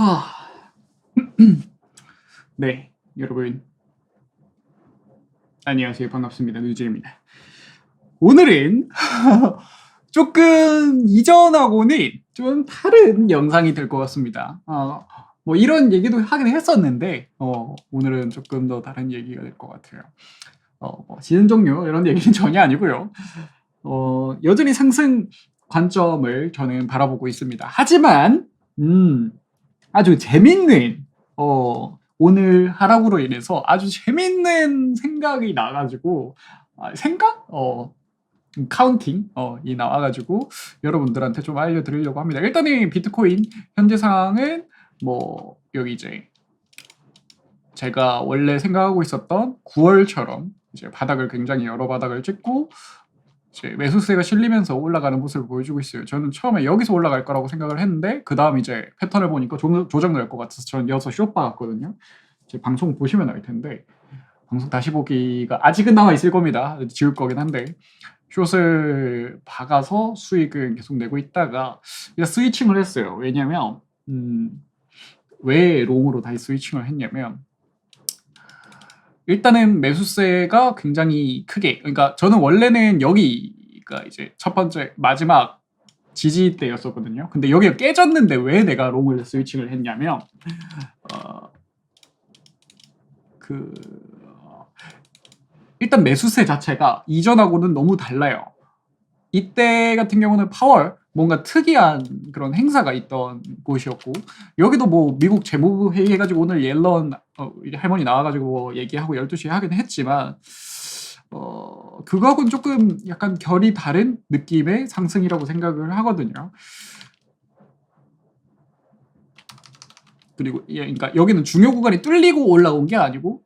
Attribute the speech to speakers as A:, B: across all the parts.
A: 하... 네, 여러분. 안녕하세요. 반갑습니다. 누지입니다. 오늘은 조금 이전하고는 좀 다른 영상이 될 것 같습니다. 어, 뭐 이런 얘기도 하긴 했었는데 어, 오늘은 조금 더 다른 얘기가 될 것 같아요. 어, 뭐 시즌 종료 이런 얘기는 전혀 아니고요. 어, 여전히 상승 관점을 저는 바라보고 있습니다. 하지만 음, 아주 재밌는 어, 오늘 하락으로 인해서 아주 재밌는 생각이 나가지고 아, 생각? 어, 카운팅 어, 이 나와가지고 여러분들한테 좀 알려드리려고 합니다. 일단은 비트코인 현재 상황은 뭐 여기 이제 제가 원래 생각하고 있었던 9월처럼 이제 바닥을 굉장히 여러 바닥을 찍고 매수세가 실리면서 올라가는 모습을 보여주고 있어요. 저는 처음에 여기서 올라갈 거라고 생각을 했는데 그 다음 이제 패턴을 보니까 조, 조정될 것 같아서 저는 여기서 쇼파 같거든요. 제 방송 보시면 알 텐데 방송 다시 보기가 아직은 남아 있을 겁니다. 지울 거긴 한데 숏을 박아서 수익을 계속 내고 있다가 스위칭을 했어요. 왜냐면 음, 왜 롱으로 다시 스위칭을 했냐면 일단은 매수세가 굉장히 크게 그러니까 저는 원래는 여기가 이제 첫 번째 마지막 지지대였었거든요. 근데 여기가 깨졌는데 왜 내가 롱을 스위칭을 했냐면 어, 그 일단 매수세 자체가 이전하고는 너무 달라요. 이때 같은 경우는 파월 뭔가 특이한 그런 행사가 있던 곳이었고 여기도 뭐 미국 재무부 회의 해가지고 오늘 옐런 어, 할머니 나와가지고 뭐 얘기하고 12시에 하긴 했지만 어, 그거하고는 조금 약간 결이 다른 느낌의 상승이라고 생각을 하거든요. 그리고 예, 그러니까 여기는 중요 구간이 뚫리고 올라온 게 아니고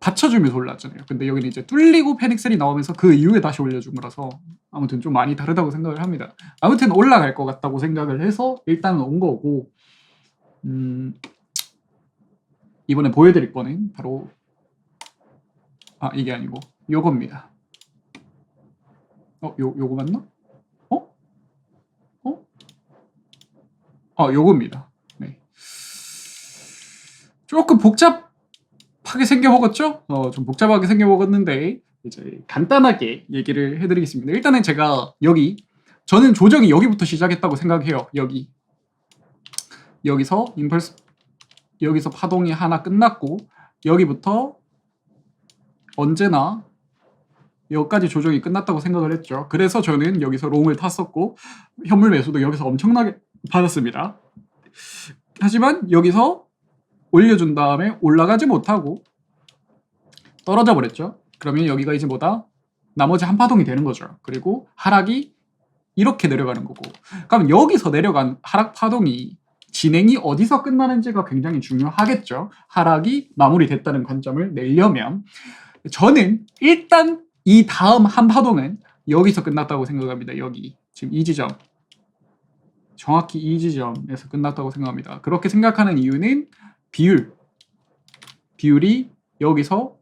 A: 받쳐주면서 올랐잖아요. 근데 여기는 이제 뚫리고 페닉셀이 나오면서 그 이후에 다시 올려준 거라서 아무튼 좀 많이 다르다고 생각을 합니다. 아무튼 올라갈 것 같다고 생각을 해서 일단은 온 거고 음, 이번에 보여드릴 거는 바로 아 이게 아니고 요겁니다. 어, 요 요거 맞나? 어? 어? 아, 요겁니다. 네. 조금 복잡 하게 생겨 먹었죠? 어, 좀 복잡하게 생겨 먹었는데 이제 간단하게 얘기를 해드리겠습니다. 일단은 제가 여기 저는 조정이 여기부터 시작했다고 생각해요. 여기 여기서 임펄스 여기서 파동이 하나 끝났고 여기부터 언제나 여기까지 조정이 끝났다고 생각을 했죠. 그래서 저는 여기서 롱을 탔었고 현물 매수도 여기서 엄청나게 받았습니다. 하지만 여기서 올려준 다음에 올라가지 못하고 떨어져 버렸죠. 그러면 여기가 이제 뭐다? 나머지 한 파동이 되는 거죠. 그리고 하락이 이렇게 내려가는 거고. 그럼 여기서 내려간 하락 파동이 진행이 어디서 끝나는지가 굉장히 중요하겠죠. 하락이 마무리됐다는 관점을 내려면 저는 일단 이 다음 한 파동은 여기서 끝났다고 생각합니다. 여기 지금 이 지점 정확히 이 지점에서 끝났다고 생각합니다. 그렇게 생각하는 이유는 비율 비율이 여기서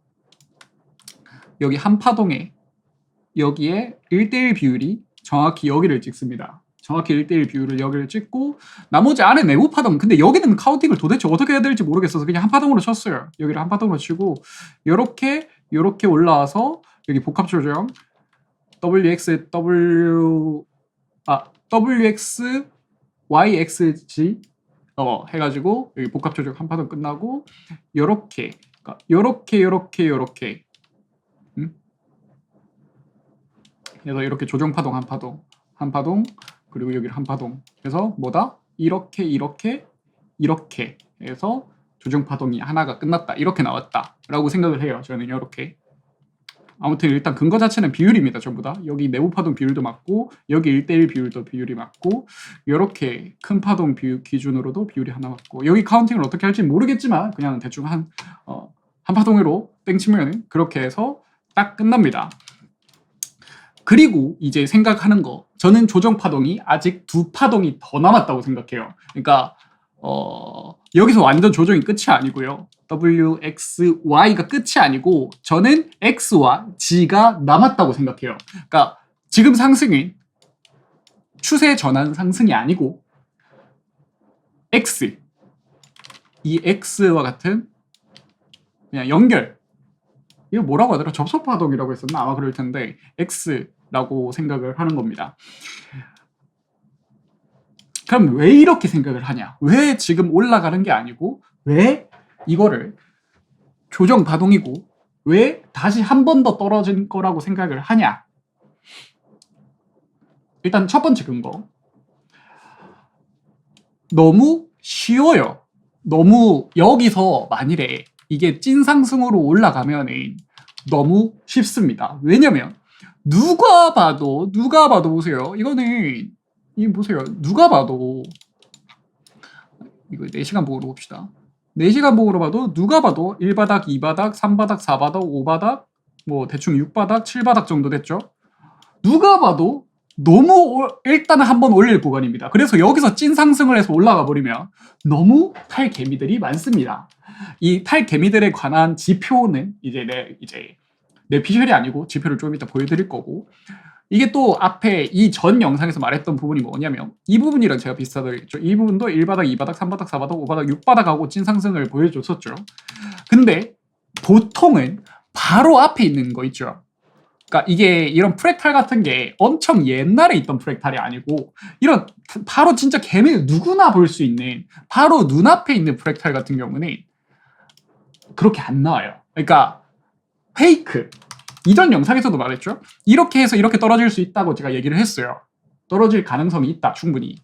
A: 여기 한 파동에 여기에 1대1 비율이 정확히 여기를 찍습니다. 정확히 1대1 비율을 여기를 찍고 나머지 안에 내부 파동 근데 여기는 카운팅을 도대체 어떻게 해야 될지 모르겠어서 그냥 한 파동으로 쳤어요. 여기를 한 파동으로 치고 이렇게 이렇게 올라와서 여기 복합 조정 WX W 아 WX YXG 어 해가지고 여기 복합 조정 한 파동 끝나고 요렇게 그러니까 요렇게 요렇게 요렇게. 음? 그래서 이렇게 조정 파동 한 파동 한 파동 그리고 여기를 한 파동. 그래서 뭐다? 이렇게 이렇게 이렇게 해서 조정 파동이 하나가 끝났다. 이렇게 나왔다라고 생각을 해요 저는 이렇게 아무튼 일단 근거 자체는 비율입니다 전부 다. 여기 내부 파동 비율도 맞고 여기 1대1 비율도 비율이 맞고 이렇게 큰 파동 비율 기준으로도 비율이 하나 맞고. 여기 카운팅을 어떻게 할지 모르겠지만 그냥 대충 한, 어, 한 파동으로 땡치면 그렇게 해서 딱 끝납니다. 그리고 이제 생각하는 거. 저는 조정 파동이 아직 두 파동이 더 남았다고 생각해요. 그러니까 어, 여기서 완전 조정이 끝이 아니고요. W, X, Y가 끝이 아니고 저는 X와 G가 남았다고 생각해요. 그러니까 지금 상승은 추세 전환 상승이 아니고 x 이 x와 같은 그냥 연결 이거 뭐라고 하더라 접속 파동이라고 했었나 아마 그럴 텐데 x라고 생각을 하는 겁니다. 그럼 왜 이렇게 생각을 하냐? 왜 지금 올라가는 게 아니고 왜 이거를 조정 파동이고 왜 다시 한 번 더 떨어진 거라고 생각을 하냐? 일단 첫 번째 근거. 너무 쉬워요. 너무 여기서 만일에 이게 찐 상승으로 올라가면은 너무 쉽습니다. 왜냐면 누가 봐도 누가 봐도 보세요. 이거는 이 보세요. 누가 봐도 이거 4시간 보고로 봅시다. 4시간 보고로 봐도 누가 봐도 1바닥, 2바닥, 3바닥, 4바닥, 5바닥, 뭐 대충 6바닥, 7바닥 정도 됐죠. 누가 봐도 너무 올- 일단은 한번 올릴 구간입니다. 그래서 여기서 찐 상승을 해서 올라가 버리면 너무 탈개미들이 많습니다. 이 탈개미들에 관한 지표는 이제 내 이제 내 비주얼이 아니고 지표를 좀 이따 보여드릴 거고 이게 또 앞에 이 전 영상에서 말했던 부분이 뭐냐면 이 부분이랑 제가 비슷하다고 했죠. 이 부분도 1바닥, 2바닥, 3바닥, 4바닥, 5바닥, 6바닥하고 찐 상승을 보여줬었죠. 근데 보통은 바로 앞에 있는 거 있죠. 그러니까 이게 이런 프랙탈 같은 게 엄청 옛날에 있던 프랙탈이 아니고 이런 바로 진짜 개미 누구나 볼 수 있는 바로 눈앞에 있는 프랙탈 같은 경우는 그렇게 안 나와요. 그러니까 페이크. 이전 영상에서도 말했죠. 이렇게 해서 이렇게 떨어질 수 있다고 제가 얘기를 했어요. 떨어질 가능성이 있다, 충분히.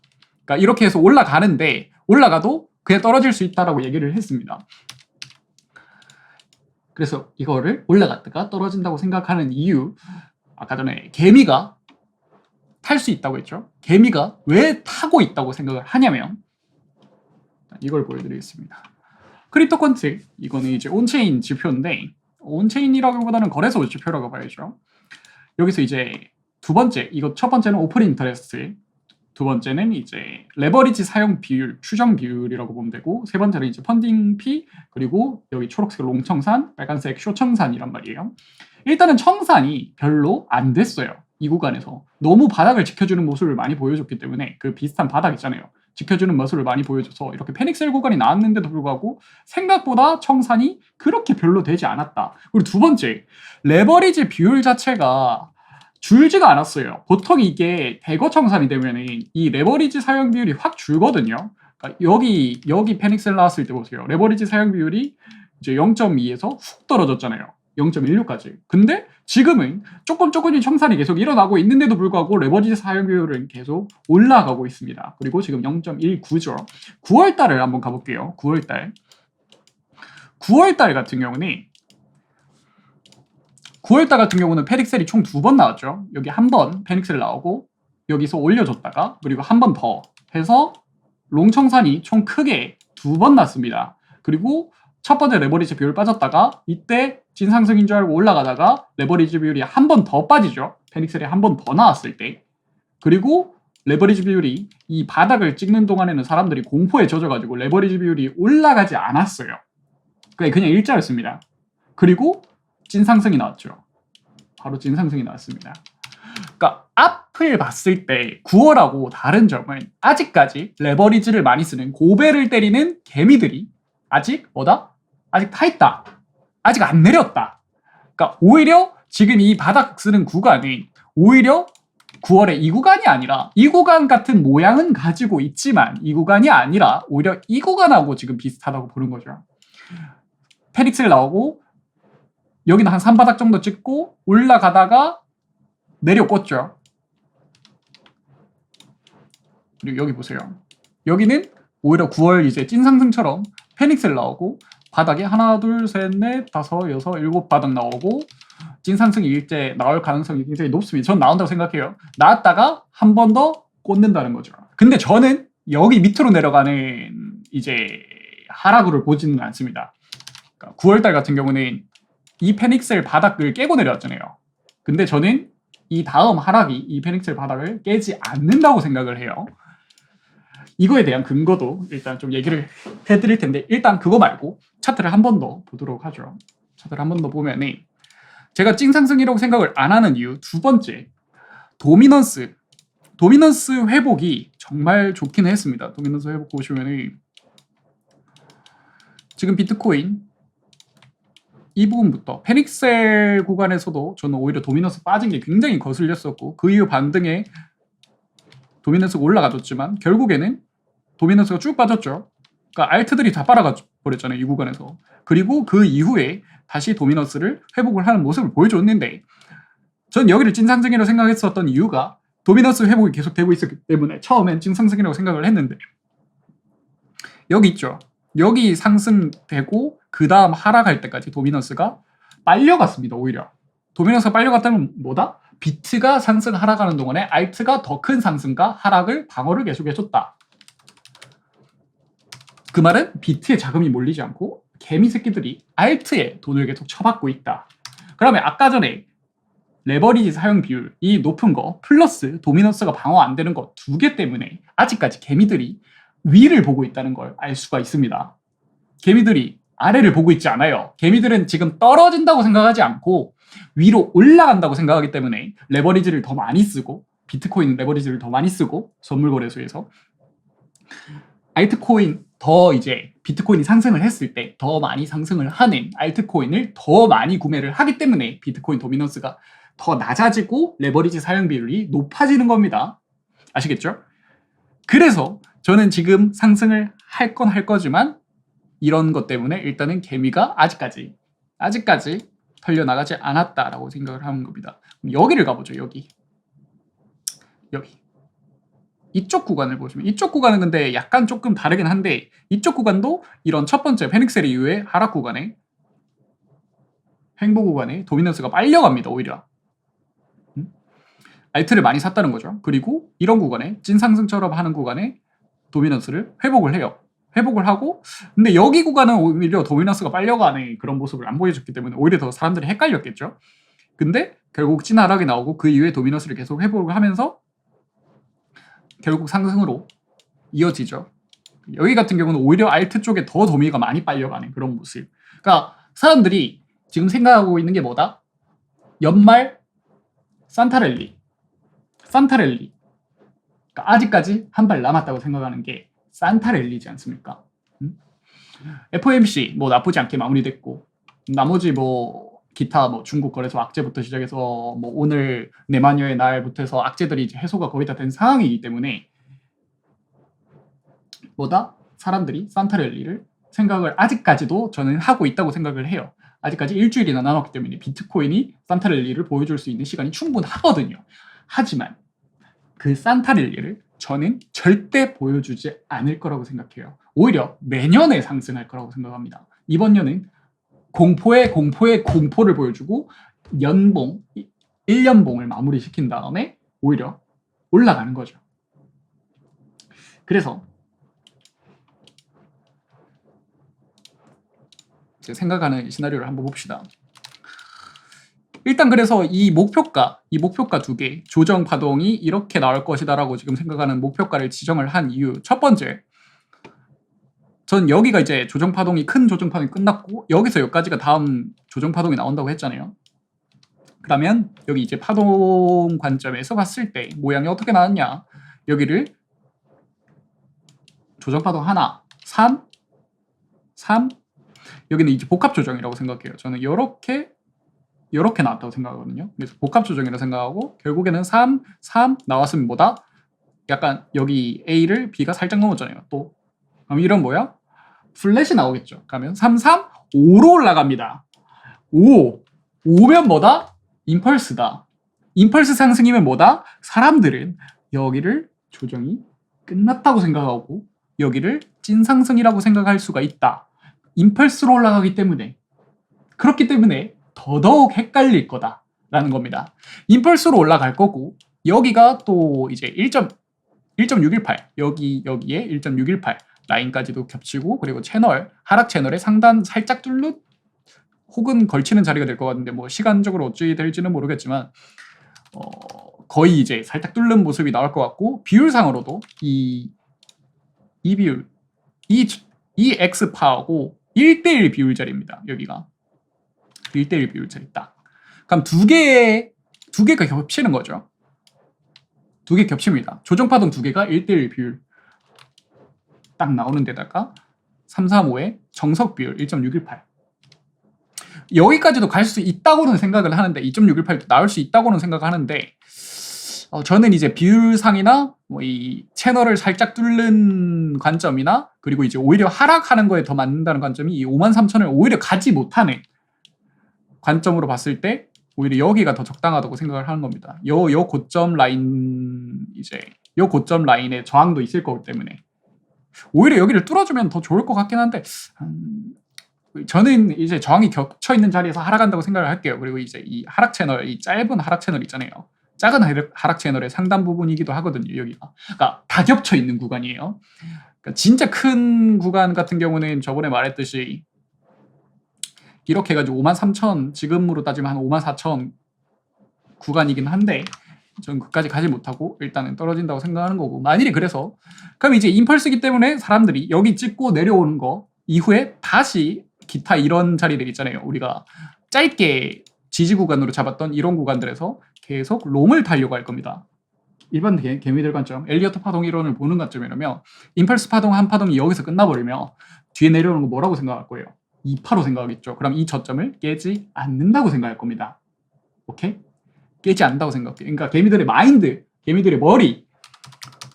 A: 그러니까 이렇게 해서 올라가는데 올라가도 그냥 떨어질 수 있다라고 얘기를 했습니다. 그래서 이거를 올라갔다가 떨어진다고 생각하는 이유 아까 전에 개미가 탈 수 있다고 했죠. 개미가 왜 타고 있다고 생각을 하냐면 이걸 보여드리겠습니다. 크립토컨트 이거는 이제 온체인 지표인데 온체인이라기보다는 거래소 지표라고 봐야죠. 여기서 이제 두 번째 이거 첫 번째는 오픈 인터레스트 두 번째는 이제 레버리지 사용 비율 추정 비율이라고 보면 되고 세 번째는 이제 펀딩 피 그리고 여기 초록색 롱청산 빨간색 쇼청산이란 말이에요. 일단은 청산이 별로 안 됐어요. 이 구간에서 너무 바닥을 지켜주는 모습을 많이 보여줬기 때문에 그 비슷한 바닥 있잖아요. 지켜주는 모습을 많이 보여줘서 이렇게 페닉셀 구간이 나왔는데도 불구하고 생각보다 청산이 그렇게 별로 되지 않았다. 그리고 두 번째 레버리지 비율 자체가 줄지가 않았어요. 보통 이게 대거 청산이 되면은 이 레버리지 사용 비율이 확 줄거든요. 그러니까 여기 여기 페닉셀 나왔을 때 보세요. 레버리지 사용 비율이 이제 0.2에서 훅 떨어졌잖아요. 0.16까지. 근데 지금은 조금 조금씩 청산이 계속 일어나고 있는데도 불구하고 레버리지 사용 비율은 계속 올라가고 있습니다. 그리고 지금 0.19죠. 9월 달을 한번 가볼게요. 9월 달. 9월 달 같은 경우는 9월 달 같은 경우는 페닉셀이 총 두 번 나왔죠. 여기 한 번 페닉셀 나오고 여기서 올려줬다가 그리고 한 번 더 해서 롱 청산이 총 크게 두 번 났습니다. 그리고 첫 번째 레버리지 비율 빠졌다가 이때 진상승인 줄 알고 올라가다가 레버리지 비율이 한 번 더 빠지죠. 페닉셀이 한 번 더 나왔을 때. 그리고 레버리지 비율이 이 바닥을 찍는 동안에는 사람들이 공포에 젖어가지고 레버리지 비율이 올라가지 않았어요. 그냥 일자였습니다. 그리고 찐상승이 나왔죠. 바로 찐상승이 나왔습니다. 그러니까 앞을 봤을 때 9월하고 다른 점은 아직까지 레버리지를 많이 쓰는 고배를 때리는 개미들이 아직 뭐다? 아직 타 있다. 아직 안 내렸다. 그러니까 오히려 지금 이 바닥 쓰는 구간이 오히려 9월에 이 구간이 아니라 이 구간 같은 모양은 가지고 있지만 이 구간이 아니라 오히려 이 구간하고 지금 비슷하다고 보는 거죠. 페릭셀 나오고 여기는 한 3바닥 정도 찍고 올라가다가 내려 꽂죠. 그리고 여기 보세요. 여기는 오히려 9월 이제 찐상승처럼 페닉셀 나오고 바닥에 하나, 둘, 셋, 넷, 다섯, 여섯, 일곱 바닥 나오고 찐상승이 일제 나올 가능성이 굉장히 높습니다. 전 나온다고 생각해요. 나왔다가 한 번 더 꽂는다는 거죠. 근데 저는 여기 밑으로 내려가는 이제 하락을 보지는 않습니다. 그러니까 9월달 같은 경우는 이 페닉셀 바닥을 깨고 내려왔잖아요. 근데 저는 이 다음 하락이 이 페닉셀 바닥을 깨지 않는다고 생각을 해요. 이거에 대한 근거도 일단 좀 얘기를 해드릴 텐데 일단 그거 말고 차트를 한 번 더 보도록 하죠. 차트를 한 번 더 보면은 제가 찐상승이라고 생각을 안 하는 이유 두 번째 도미넌스 도미넌스 회복이 정말 좋긴 했습니다. 도미넌스 회복 보시면은 지금 비트코인 이 부분부터 페닉셀 구간에서도 저는 오히려 도미너스 빠진 게 굉장히 거슬렸었고 그 이후 반등에 도미너스가 올라가줬지만 결국에는 도미너스가 쭉 빠졌죠. 그러니까 알트들이 다 빨아가 버렸잖아요. 이 구간에서. 그리고 그 이후에 다시 도미너스를 회복을 하는 모습을 보여줬는데 전 여기를 찐상승이라고 생각했었던 이유가 도미너스 회복이 계속되고 있었기 때문에 처음엔 찐상승이라고 생각을 했는데 여기 있죠. 여기 상승되고 그 다음 하락할 때까지 도미너스가 빨려갔습니다. 오히려 도미너스가 빨려갔다면 뭐다? 비트가 상승 하락하는 동안에 알트가 더 큰 상승과 하락을 방어를 계속해줬다. 그 말은 비트에 자금이 몰리지 않고 개미 새끼들이 알트에 돈을 계속 쳐받고 있다. 그러면 아까 전에 레버리지 사용 비율이 높은 거 플러스 도미너스가 방어 안 되는 거 두 개 때문에 아직까지 개미들이 위를 보고 있다는 걸 알 수가 있습니다. 개미들이 아래를 보고 있지 않아요. 개미들은 지금 떨어진다고 생각하지 않고 위로 올라간다고 생각하기 때문에 레버리지를 더 많이 쓰고 비트코인 레버리지를 더 많이 쓰고 선물 거래소에서 알트코인 더 이제 비트코인이 상승을 했을 때 더 많이 상승을 하는 알트코인을 더 많이 구매를 하기 때문에 비트코인 도미넌스가 더 낮아지고 레버리지 사용 비율이 높아지는 겁니다. 아시겠죠? 그래서 저는 지금 상승을 할 건 할 거지만 이런 것 때문에 일단은 개미가 아직까지 아직까지 털려 나가지 않았다라고 생각을 하는 겁니다. 여기를 가보죠. 여기 여기 이쪽 구간을 보시면 이쪽 구간은 근데 약간 조금 다르긴 한데 이쪽 구간도 이런 첫 번째 페닉셀 이후에 하락 구간에 행보 구간에 도미넌스가 빨려갑니다. 오히려 음? 알트를 많이 샀다는 거죠. 그리고 이런 구간에 찐상승처럼 하는 구간에 도미넌스를 회복을 해요. 회복을 하고 근데 여기 구간은 오히려 도미넌스가 빨려가는 그런 모습을 안 보여줬기 때문에 오히려 더 사람들이 헷갈렸겠죠. 근데 결국 찐 하락이 나오고 그 이후에 도미넌스를 계속 회복을 하면서 결국 상승으로 이어지죠. 여기 같은 경우는 오히려 알트 쪽에 더 도미가 많이 빨려가는 그런 모습. 그러니까 사람들이 지금 생각하고 있는 게 뭐다? 연말 산타랠리. 산타랠리. 그러니까 아직까지 한 발 남았다고 생각하는 게 산타랠리지 않습니까? 음? FOMC 뭐 나쁘지 않게 마무리됐고 나머지 뭐 기타 뭐 중국 거래소 악재부터 시작해서 뭐 오늘 네마녀의 날부터 해서 악재들이 이제 해소가 거의 다 된 상황이기 때문에 뭐다 사람들이 산타랠리를 생각을 아직까지도 저는 하고 있다고 생각을 해요. 아직까지 일주일이나 남았기 때문에 비트코인이 산타랠리를 보여줄 수 있는 시간이 충분하거든요. 하지만 그 산타랠리를 저는 절대 보여주지 않을 거라고 생각해요. 오히려 내년에 상승할 거라고 생각합니다. 이번 년은 공포에 공포에 공포를 보여주고 연봉 1년봉을 마무리시킨 다음에 오히려 올라가는 거죠. 그래서 생각하는 시나리오를 한번 봅시다. 일단 그래서 이 목표가, 이 목표가 두 개, 조정 파동이 이렇게 나올 것이다라고 지금 생각하는 목표가를 지정을 한 이유 첫 번째, 전 여기가 이제 조정 파동이 큰 조정 파동이 끝났고 여기서 여기까지가 다음 조정 파동이 나온다고 했잖아요. 그러면 여기 이제 파동 관점에서 봤을 때 모양이 어떻게 나왔냐? 여기를 조정 파동 하나, 3, 3, 여기는 이제 복합 조정이라고 생각해요. 저는 이렇게 이렇게 나왔다고 생각하거든요. 그래서 복합 조정이라고 생각하고 결국에는 3, 3 나왔으면 뭐다? 약간 여기 A를 B가 살짝 넘었잖아요. 또 그럼 이런 뭐야? 플랫이 나오겠죠. 그러면 3, 3, 5로 올라갑니다. 5, 5면 뭐다? 임펄스다. 임펄스 상승이면 뭐다? 사람들은 여기를 조정이 끝났다고 생각하고 여기를 찐상승이라고 생각할 수가 있다. 임펄스로 올라가기 때문에 그렇기 때문에 더더욱 헷갈릴 거다라는 겁니다. 임펄스로 올라갈 거고 여기가 또 이제 1. 1.618 여기 여기에 1.618 라인까지도 겹치고 그리고 채널 하락 채널의 상단 살짝 뚫는 혹은 걸치는 자리가 될 것 같은데 뭐 시간적으로 어찌 될지는 모르겠지만 어, 거의 이제 살짝 뚫는 모습이 나올 것 같고 비율상으로도 이, 이 비율 이, 이 X파하고 1대1 비율짜리입니다. 여기가 1대1 비율짜리 딱. 그럼 두 개의 두 개가 겹치는 거죠. 두 개 겹칩니다. 조정파동 두 개가 1대1 비율 딱 나오는 데다가 335의 정석 비율 1.618. 여기까지도 갈 수 있다고는 생각을 하는데 2.618도 나올 수 있다고는 생각하는데 어, 저는 이제 비율상이나 뭐 이 채널을 살짝 뚫는 관점이나 그리고 이제 오히려 하락하는 거에 더 맞는다는 관점이 이 5만 3천을 오히려 가지 못하는 관점으로 봤을 때 오히려 여기가 더 적당하다고 생각을 하는 겁니다. 요, 요 고점 라인 이제 요 고점 라인에 저항도 있을 거기 때문에 오히려 여기를 뚫어주면 더 좋을 것 같긴 한데 음, 저는 이제 저항이 겹쳐 있는 자리에서 하락한다고 생각을 할게요. 그리고 이제 이 하락 채널, 이 짧은 하락 채널 있잖아요. 작은 하락- 채널의 상단 부분이기도 하거든요. 여기가, 그러니까 다 겹쳐 있는 구간이에요. 그러니까 진짜 큰 구간 같은 경우는 저번에 말했듯이 이렇게 해가지고 5만 3천 지금으로 따지면 한 5만 4천 구간이긴 한데 저는 그까지 가지 못하고 일단은 떨어진다고 생각하는 거고. 만일에 그래서 그럼 이제 임펄스기 때문에 사람들이 여기 찍고 내려오는 거 이후에 다시 기타 이런 자리들 있잖아요. 우리가 짧게 지지 구간으로 잡았던 이런 구간들에서 계속 롱을 달려고 할 겁니다. 일반 개, 개미들 관점 엘리어트 파동 이론을 보는 관점이라면 임펄스 파동 한 파동이 여기서 끝나버리면 뒤에 내려오는 거 뭐라고 생각할 거예요 2파로 생각하겠죠. 그럼 이 저점을 깨지 않는다고 생각할 겁니다. 오케이? 깨지 않는다고 생각해. 그러니까 개미들의 마인드, 개미들의 머리,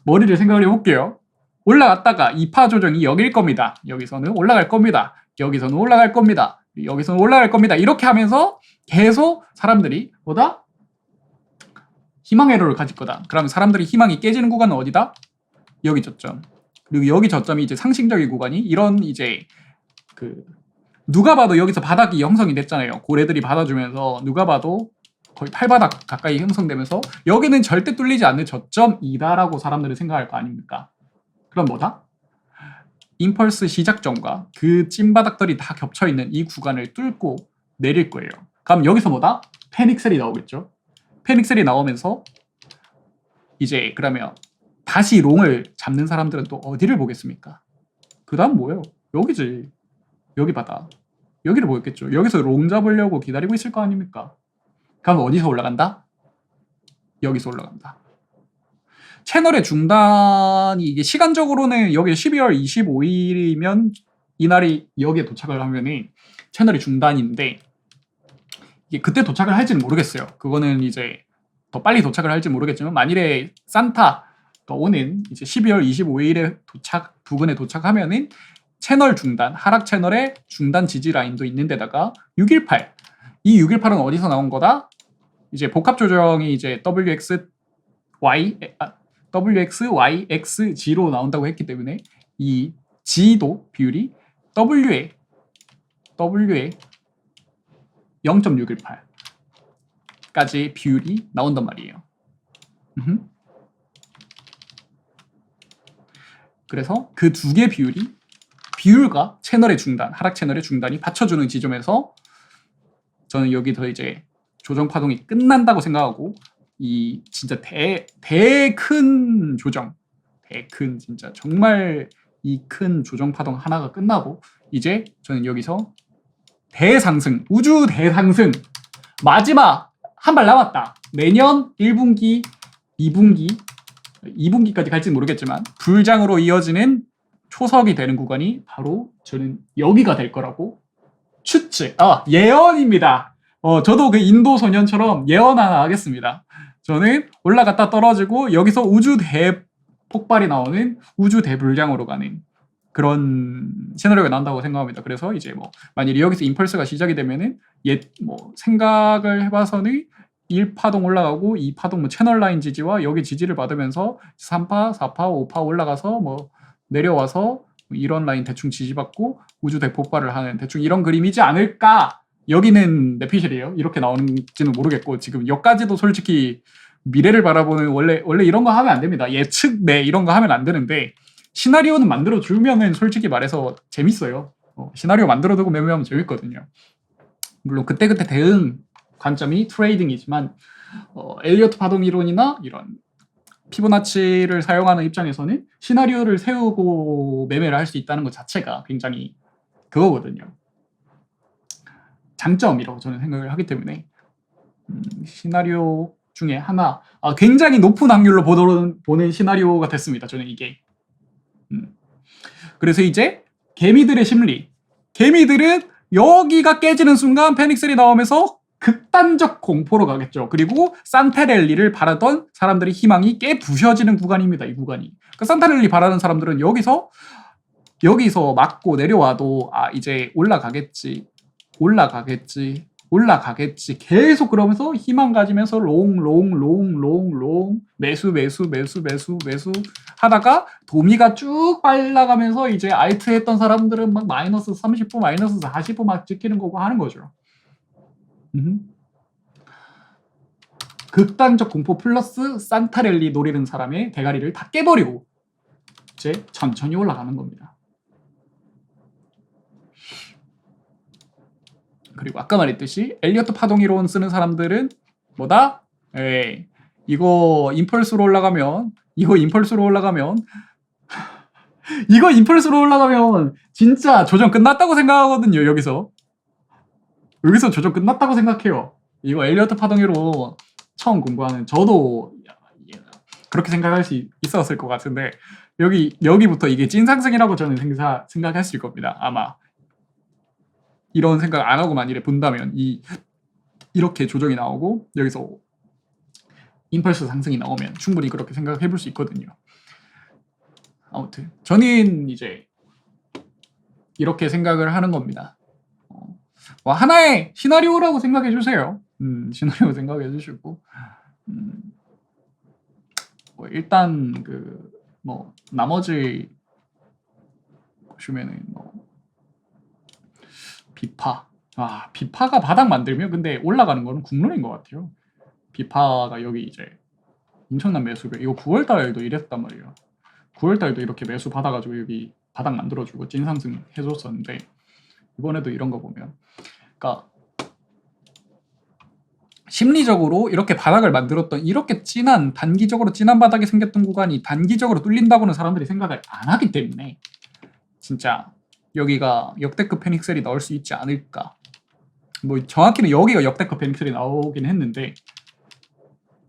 A: 머리를 생각을 해볼게요. 올라갔다가 2파 조정이 여기일 겁니다. 여기서는 올라갈 겁니다. 여기서는 올라갈 겁니다. 여기서는 올라갈 겁니다. 이렇게 하면서 계속 사람들이 뭐다? 희망 회로를 가질 거다. 그러면 사람들이 희망이 깨지는 구간은 어디다? 여기 저점. 그리고 여기 저점이 이제 상승적인 구간이 이런 이제 그 누가 봐도 여기서 바닥이 형성이 됐잖아요. 고래들이 받아주면서 누가 봐도 거의 팔바닥 가까이 형성되면서 여기는 절대 뚫리지 않는 저점이다라고 사람들은 생각할 거 아닙니까? 그럼 뭐다? 임펄스 시작점과 그 찐바닥들이 다 겹쳐 있는 이 구간을 뚫고 내릴 거예요. 그럼 여기서 뭐다? 패닉셀이 나오겠죠. 패닉셀이 나오면서 이제 그러면 다시 롱을 잡는 사람들은 또 어디를 보겠습니까? 그 다음 뭐예요? 여기지. 여기 바다. 여기를 보였겠죠. 여기서 롱 잡으려고 기다리고 있을 거 아닙니까? 그럼 어디서 올라간다? 여기서 올라간다. 채널의 중단이 이게 시간적으로는 여기 12월 25일이면 이날이 여기에 도착을 하면은 채널이 중단인데 이게 그때 도착을 할지는 모르겠어요. 그거는 이제 더 빨리 도착을 할지 모르겠지만 만일에 산타 가 오는 이제 12월 25일에 도착 부근에 도착하면은 채널 중단, 하락 채널의 중단 지지 라인도 있는 데다가 618. 이 618은 어디서 나온 거다? 이제 복합 조정이 이제 WX Y 아, WX Y X G로 나온다고 했기 때문에 이 G도 비율이 W에 W에 0.618까지 비율이 나온단 말이에요. 그래서 그 두 개 비율이 비율과 채널의 중단, 하락 채널의 중단이 받쳐주는 지점에서 저는 여기서 이제 조정 파동이 끝난다고 생각하고 이 진짜 대 대 큰 조정, 대 큰 진짜 정말 이 큰 조정 파동 하나가 끝나고 이제 저는 여기서 대상승, 우주 대상승 마지막 한 발 남았다. 내년 1분기, 2분기, 2분기까지 갈지는 모르겠지만 불장으로 이어지는 초석이 되는 구간이 바로 저는 여기가 될 거라고 추측, 아 예언입니다. 어 저도 그 인도 소년처럼 예언 하나 하겠습니다. 저는 올라갔다 떨어지고 여기서 우주 대폭발이 나오는 우주 대불량으로 가는 그런 시나리오가 나온다고 생각합니다. 그래서 이제 뭐 만일 여기서 임펄스가 시작이 되면은 옛뭐 생각을 해봐서는 1파동 올라가고 2파동 뭐 채널 라인 지지와 여기 지지를 받으면서 3파, 4파, 5파 올라가서 뭐 내려와서 이런 라인 대충 지지받고 우주 대폭발을 하는 대충 이런 그림이지 않을까? 여기는 내피셜이에요. 이렇게 나오는지는 모르겠고 지금 여기까지도 솔직히 미래를 바라보는 원래 원래 이런 거 하면 안 됩니다. 예측 네 이런 거 하면 안 되는데 시나리오는 만들어 주면은 솔직히 말해서 재밌어요. 어, 시나리오 만들어 두고 매매하면 재밌거든요. 물론 그때그때 대응 관점이 트레이딩이지만 어, 엘리어트 파동 이론이나 이런 피보나치를 사용하는 입장에서는 시나리오를 세우고 매매를 할 수 있다는 것 자체가 굉장히 그거거든요. 장점이라고 저는 생각을 하기 때문에 음, 시나리오 중에 하나 아, 굉장히 높은 확률로 보는, 보는 시나리오가 됐습니다. 저는 이게 음. 그래서 이제 개미들의 심리. 개미들은 여기가 깨지는 순간 페닉셀이 나오면서 극단적 공포로 가겠죠. 그리고 산타렐리를 바라던 사람들의 희망이 깨 부셔지는 구간입니다. 이 구간이. 그 산타렐리 바라는 사람들은 여기서 여기서 맞고 내려와도 아 이제 올라가겠지. 올라가겠지. 올라가겠지. 계속 그러면서 희망 가지면서 롱, 롱, 롱, 롱, 롱, 매수, 매수, 매수, 매수, 매수 하다가 도미가 쭉 빨라가면서 이제 알트 했던 사람들은 막 마이너스 30% 마이너스 40%막 찍히는 거고 하는 거죠. 음. 극단적 공포 플러스 산타렐리 노리는 사람의 대가리를 다 깨버리고 이제 천천히 올라가는 겁니다. 그리고 아까 말했듯이 엘리어트 파동 이론 쓰는 사람들은 뭐다? 에이, 이거 임펄스로 올라가면 이거 임펄스로 올라가면 이거 임펄스로 올라가면 진짜 조정 끝났다고 생각하거든요 여기서 여기서 조정 끝났다고 생각해요 이거 엘리어트 파동 이론 처음 공부하는 저도 그렇게 생각할 수 있었을 것 같은데 여기 여기부터 이게 찐상승이라고 저는 생사, 생각했을 겁니다 아마 이런 생각 안 하고 만일에 본다면 이 이렇게 조정이 나오고 여기서 임펄스 상승이 나오면 충분히 그렇게 생각해 볼 수 있거든요. 아무튼 저는 이제 이렇게 생각을 하는 겁니다. 어, 뭐 하나의 시나리오라고 생각해 주세요. 음, 시나리오 생각해 주시고 음, 뭐 일단 그 뭐 나머지 보시면은 뭐 비파. 아, 비파가 바닥 만들면 근데 올라가는 거는 국룰인 것 같아요. 비파가 여기 이제 엄청난 매수가 이거 9월 달에도 이랬단 말이에요. 9월 달에도 이렇게 매수 받아가지고 여기 바닥 만들어주고 찐상승 해줬었는데 이번에도 이런 거 보면 그러니까 심리적으로 이렇게 바닥을 만들었던 이렇게 진한 단기적으로 진한 바닥이 생겼던 구간이 단기적으로 뚫린다고는 사람들이 생각을 안 하기 때문에 진짜 여기가 역대급 페닉셀이 나올 수 있지 않을까. 뭐 정확히는 여기가 역대급 페닉셀이 나오긴 했는데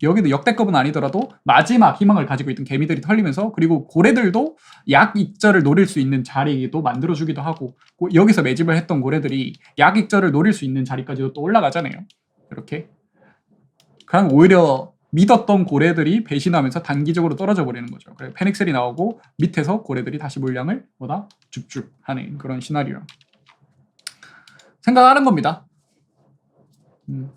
A: 여기도 역대급은 아니더라도 마지막 희망을 가지고 있던 개미들이 털리면서 그리고 고래들도 약 익절을 노릴 수 있는 자리도 만들어주기도 하고 여기서 매집을 했던 고래들이 약 익절을 노릴 수 있는 자리까지도 또 올라가잖아요. 이렇게. 그럼 오히려 믿었던 고래들이 배신하면서 단기적으로 떨어져 버리는 거죠. 그래 페닉셀이 나오고 밑에서 고래들이 다시 물량을 뭐다 줍줍 하는 그런 시나리오. 생각하는 겁니다. 음.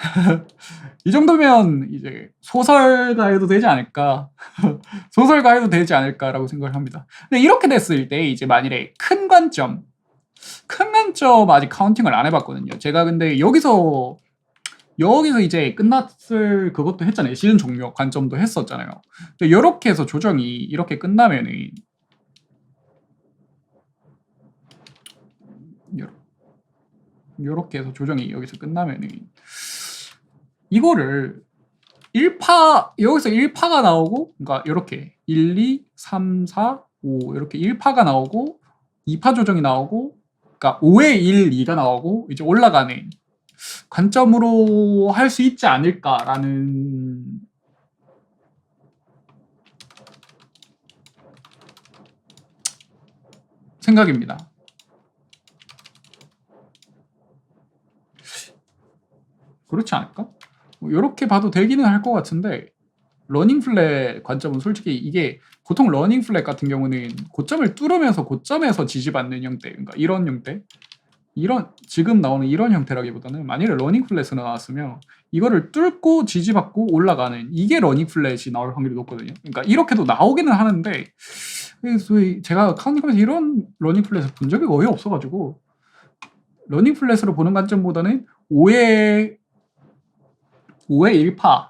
A: 이 정도면 이제 소설가 해도 되지 않을까 소설가 해도 되지 않을까라고 생각을 합니다. 근데 이렇게 됐을 때 이제 만일에 큰 관점 큰 관점 아직 카운팅을 안 해봤거든요. 제가 근데 여기서 여기서 이제 끝났을 그것도 했잖아요. 시즌 종료 관점도 했었잖아요. 근데 이렇게 해서 조정이 이렇게 끝나면은 이렇게 해서 조정이 여기서 끝나면은 이거를 1파 여기서 1파가 나오고 그러니까 이렇게 1, 2, 3, 4, 5 이렇게 1파가 나오고 2파 조정이 나오고 그러니까 5에 1, 2가 나오고 이제 올라가는 관점으로 할 수 있지 않을까라는 생각입니다. 그렇지 않을까? 뭐 이렇게 봐도 되기는 할 것 같은데 러닝 플랫 관점은 솔직히 이게 보통 러닝 플랫 같은 경우는 고점을 뚫으면서 고점에서 지지받는 형태, 그러니까 이런 형태, 이런 지금 나오는 이런 형태라기보다는 만일에 러닝 플랫으로 나왔으면 이거를 뚫고 지지받고 올라가는 이게 러닝 플랫이 나올 확률이 높거든요. 그러니까 이렇게도 나오기는 하는데 그래서 제가 카운팅하면서 이런 러닝 플랫을 본 적이 거의 없어가지고 러닝 플랫으로 보는 관점보다는 5회 5회 1파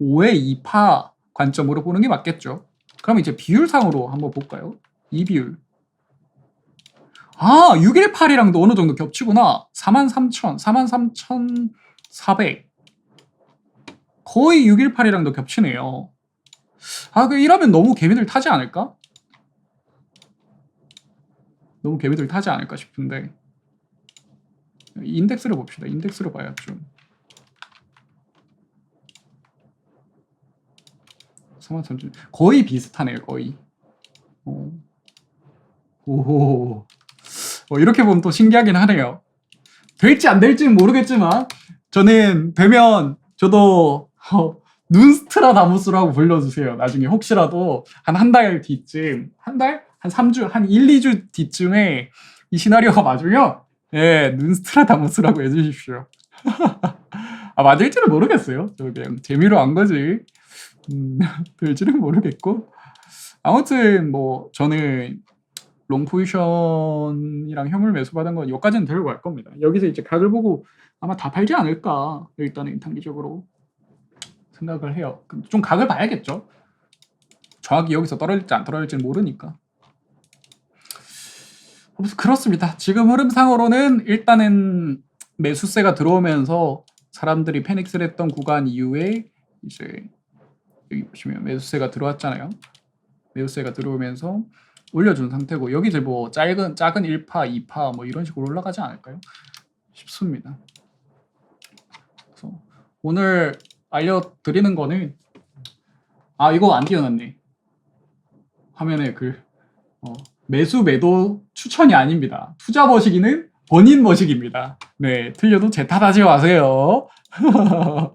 A: 5회 2파 관점으로 보는 게 맞겠죠. 그럼 이제 비율상으로 한번 볼까요? 이 비율 아, 618이랑도 어느 정도 겹치구나. 43,000, 43,400. 거의 618이랑도 겹치네요. 아, 그 이러면 너무 개미들 타지 않을까? 너무 개미들 타지 않을까 싶은데. 인덱스를 봅시다. 인덱스로 봐야 좀. 33,000. 거의 비슷하네요, 거의. 어. 오호. 어, 이렇게 보면 또 신기하긴 하네요. 될지 안 될지는 모르겠지만 저는 되면 저도 어, 눈스트라다무스라고 불러주세요. 나중에 혹시라도 한 한 달 뒤쯤 한 달? 한 3주, 한 1, 2주 뒤쯤에 이 시나리오가 맞으면 예, 눈스트라다무스라고 해주십시오. 아 맞을지는 모르겠어요. 저 그냥 재미로 한 거지. 음, 될지는 모르겠고 아무튼 뭐 저는 롱 포지션이랑 현물 매수 받은 건 여기까지는 데리고 갈 겁니다. 여기서 이제 각을 보고 아마 다 팔지 않을까 일단은 단기적으로 생각을 해요. 좀 각을 봐야겠죠. 정확히 여기서 떨어질지 안 떨어질지 모르니까. 그렇습니다. 지금 흐름상으로는 일단은 매수세가 들어오면서 사람들이 패닉스를 했던 구간 이후에 이제 여기 보시면 매수세가 들어왔잖아요. 매수세가 들어오면서 올려준 상태고 여기 이제 뭐 작은 작은 1파, 2파 뭐 이런 식으로 올라가지 않을까요? 싶습니다. 그래서 오늘 알려드리는 거는 아 이거 안 띄워놨네. 화면에 그 어, 매수 매도 추천이 아닙니다. 투자 머시기는 본인 머시기입니다. 네 틀려도 제 탓하지 마세요.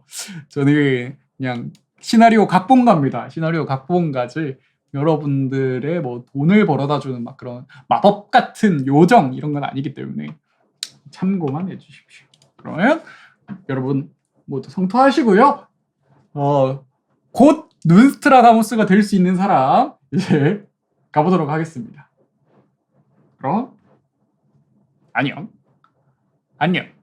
A: 저는 그냥 시나리오 각본가입니다. 시나리오 각본가지 여러분들의 뭐 돈을 벌어다 주는 막 그런 마법 같은 요정 이런 건 아니기 때문에 참고만 해주십시오. 그러면 여러분 모두 성토하시고요. 어, 곧 눈스트라다무스가 될 수 있는 사람 이제 가보도록 하겠습니다. 그럼 안녕. 안녕.